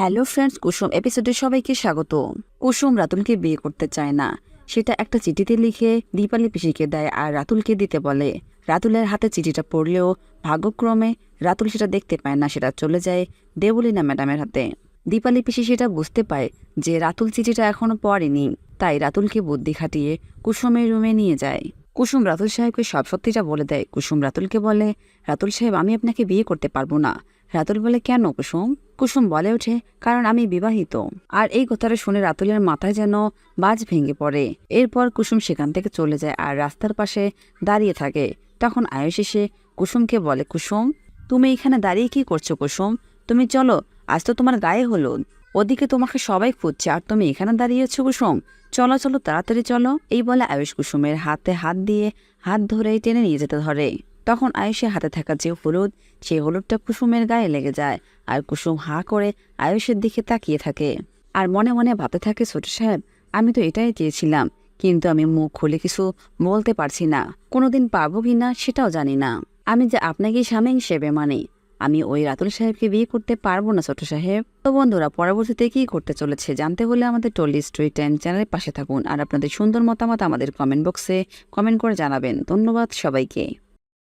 Hello friends, কুসুম এপিসোডে সবাইকে স্বাগত। কুসুম রাতুলকে বিয়ে করতে চায় না। সেটা একটা চিঠিতে লিখে দীপালি পিসিকে দেয় আর রাতুলকে দিতে বলে। রাতুলের হাতে চিঠিটা পড়লেও ভাগ্যক্রমে রাতুল সেটা দেখতে পায় না, সেটা চলে যায় দেবলিনা ম্যাডামের হাতে। দীপালি পিসি সেটা বুঝতে পায় যে রাতুল চিঠিটা এখনও পড়েনি, তাই রাতুলকে বুদ্ধি খাটিয়ে কুসুমের রুমে নিয়ে যায়। কুসুম রাতুল সাহেবকে সব সত্যিটা বলে দেয়। কুসুম রাতুলকে বলে, রাতুল সাহেব, আমি আপনাকে বিয়ে করতে পারব না। রাতুল বলে, কেন কুসুম? কুসুম বলে ওঠে, কারণ আমি বিবাহিত। আর এই কথাটা শুনে রাতুলের মাথায় যেন বাজ ভেঙে পড়ে। এরপর কুসুম সেখান থেকে চলে যায় আর রাস্তার পাশে দাঁড়িয়ে থাকে। তখন আয়ুষ এসে কুসুমকে বলে, কুসুম, তুমি এখানে দাঁড়িয়ে কি করছ কুসুম? তুমি চলো, আজ তো তোমার গায়ে হলুদ। ওদিকে তোমাকে সবাই খুঁজছে, আর তুমি এখানে দাঁড়িয়েছো কুসুম। চলো চলো, তাড়াতাড়ি চলো। এই বলে আয়ুষ কুসুমের হাতে হাত দিয়ে হাত ধরেই টেনে নিয়ে যেতে ধরে। তখন আয়ুষের হাতে থাকা যে হলুদ, সেই হলুদটা কুসুমের গায়ে লেগে যায় আর কুসুম হা করে আয়ুষের দিকে তাকিয়ে থাকে। আর মনে মনে ভাবতে থাকে, ছোট সাহেব, আমি তো এটাই চেয়েছিলাম, কিন্তু আমি মুখ খুলে কিছু বলতে পারছি না। কোনোদিন পাবো কি না সেটাও জানি না। আমি যে আপনাকে স্বামী হিসেবে মানি, আমি ওই রাতুল সাহেবকে বিয়ে করতে পারব না, ছোট সাহেব। তো বন্ধুরা, পরবর্তীতে কি করতে চলেছে জানতে হলে আমাদের টলি স্ট্রিট টাইম চ্যানেলের পাশে থাকুন আর আপনাদের সুন্দর মতামত আমাদের কমেন্ট বক্সে কমেন্ট করে জানাবেন। ধন্যবাদ সবাইকে।